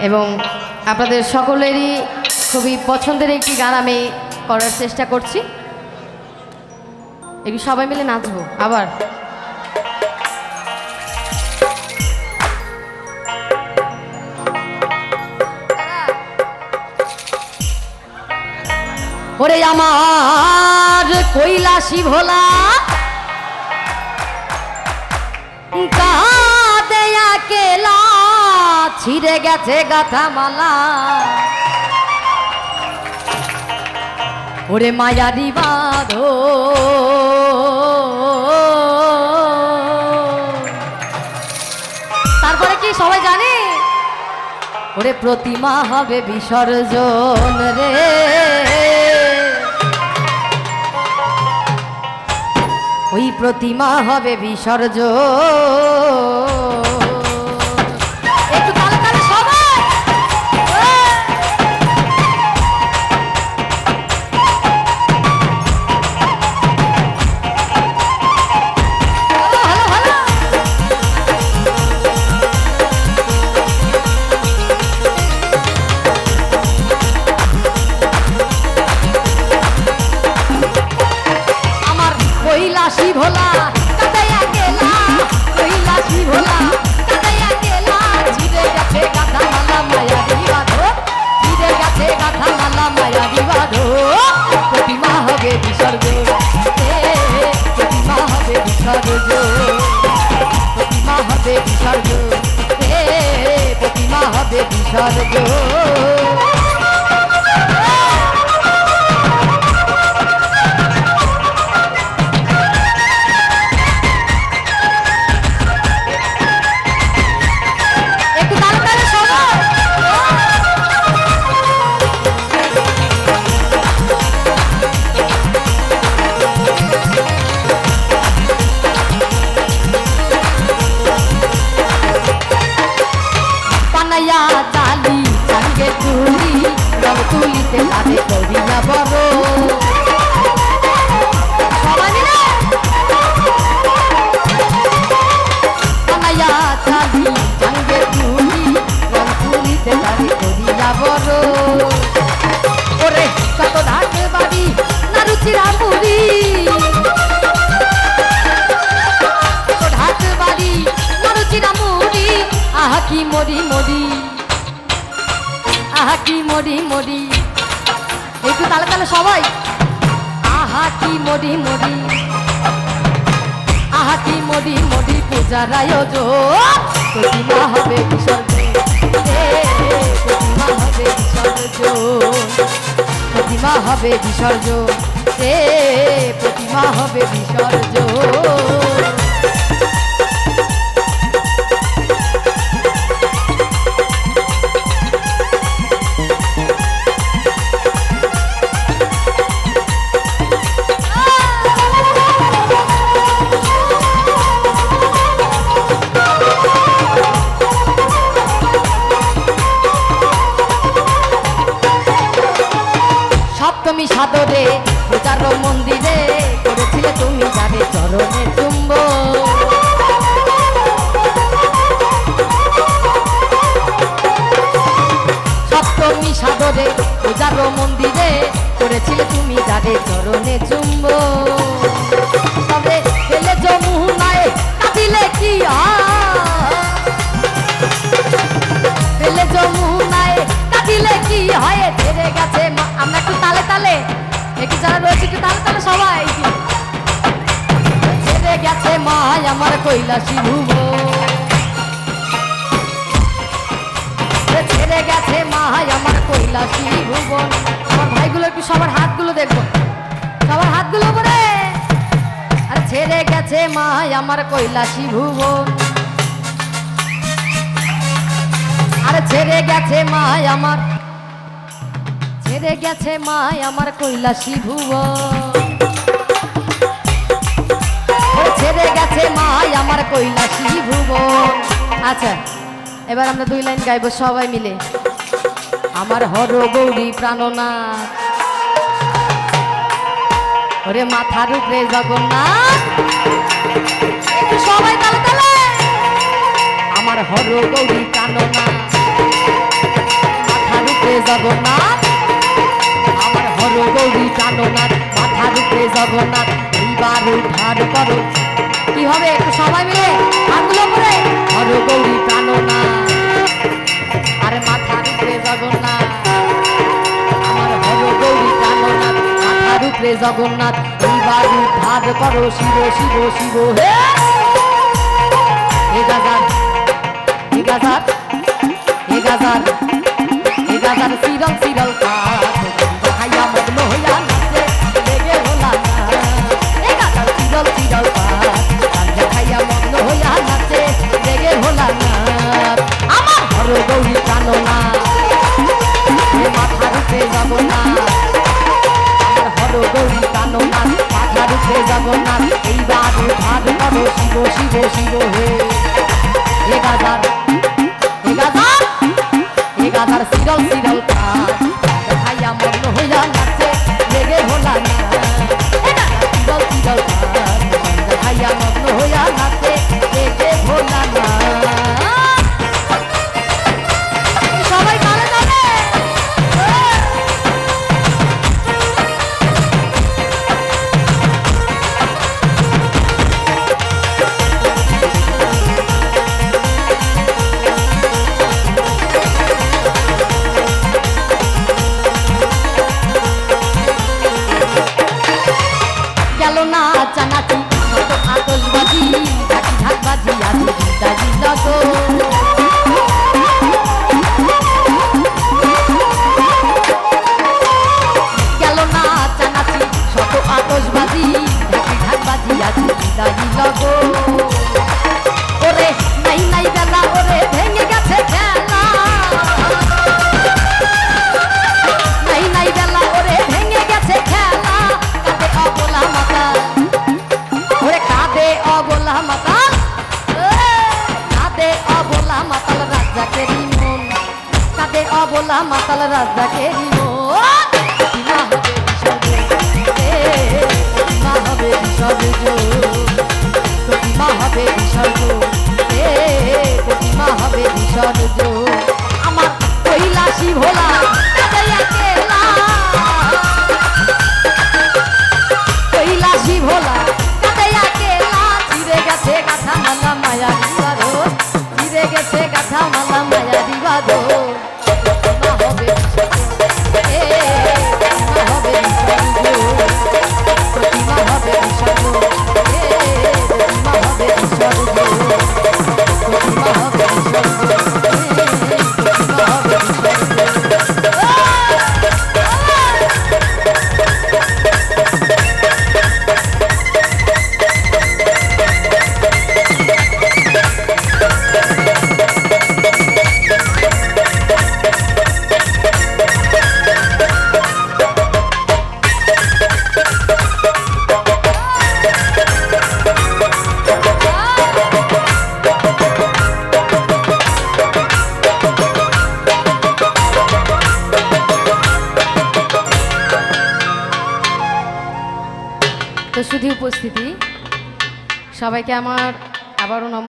এবং আপনাদের সকলেরই খুবই পছন্দের একটি গান আমি করার চেষ্টা করছি। একটু সবাই মিলে নাচবো, আবার। ওরে আমার কৈলাসী ভোলা কাদেয়া কেলা ছিঁড়ে গেছে গাথা মালা ওরে মায়ারি বাঁধো। তারপরে কি সবাই জানে? ওরে প্রতিমা হবে বিসর্জন রে। ওই প্রতিমা হবে বিসর্জন। কৈলাসী ভোলা, কাটাইয়া গেলা কৈলাসী ভোলা মায়া বিবাধ ছিঁড়ে গেছে গাথা মালা মায়া বিবাধ প্রতিমা হবে বিসর্গ প্রতিমা হবে বিসর্গ। প্রতিমা হবে বিসর্গ প্রতিমা হবে বিসর্গ। তুলিতে তাদের কত ঢাকে বাড়ি কত ঢাক বাড়ি নারুচিরা মুড়ি আহা কি মরি মরি। আহা কি মরি মরি। একটু তালে তালে সবাই। আহা কি মরি মরি। আহা কি মরি মরি পূজার আয়োজন প্রতিমা হবে বিসর্জন প্রতিমা হবে বিসর্জন প্রতিমা হবে বিসর্জন প্রতিমা হবে বিসর্জন সপ্তমী সাদরে, পূজার মন্দিরে করেছিলে তুমি যাবে চরণে চুম্ব। সপ্তমী সাদরে, পূজার মন্দিরে করেছিলে তুমি যাবে চরণে চুম্ব। তবে যারা মায় আমার কৈলাসী ভুবন। আমার সবার হাতগুলো দেখব সবার হাতগুলো আর ছেড়ে গেছে মায় আমার কৈলাসী ভুবন। আরে ছেড়ে গেছে মায় আমার ছেড়ে গেছে মায় আমার কৈলাসী ভুব ছেড়ে গেছে মায় আমার কৈলাসী ভুব আচ্ছা এবার আমরা দুই লাইন গাইব সবাই মিলে। আমার হর গৌরী প্রাণনা ওরে মাথার উপরে জগন্নাথ। সবাই তালে তালে। আমার হর গৌরী প্রাণনা মাথার উপরে জগন্নাথ। কালোনাথ মাথার উপরে জগন্নাথ, এইবার উদ্ধার করো। কি হবে একটু সবাই মিলে? হাতগুলো করে হর গৌরী প্রাণনাথ। আর মাথার উপরে জগন্নাথ। আমার হর গৌরী প্রাণনাথ, মাথার উপরে জগন্নাথ, এইবার উদ্ধার করো। শিব শিব শিব, হে! কারও দৌড়ি জানো না। মাথা রুখে যাব না। আমার হলো দৌড়ি জানো না মাথা রুখে যাব না। এইবার ভাগ করো শিব শিব শিব হে। এ మసాలా మసాలా రాజా కేరీ সবাইকে আমার আবারও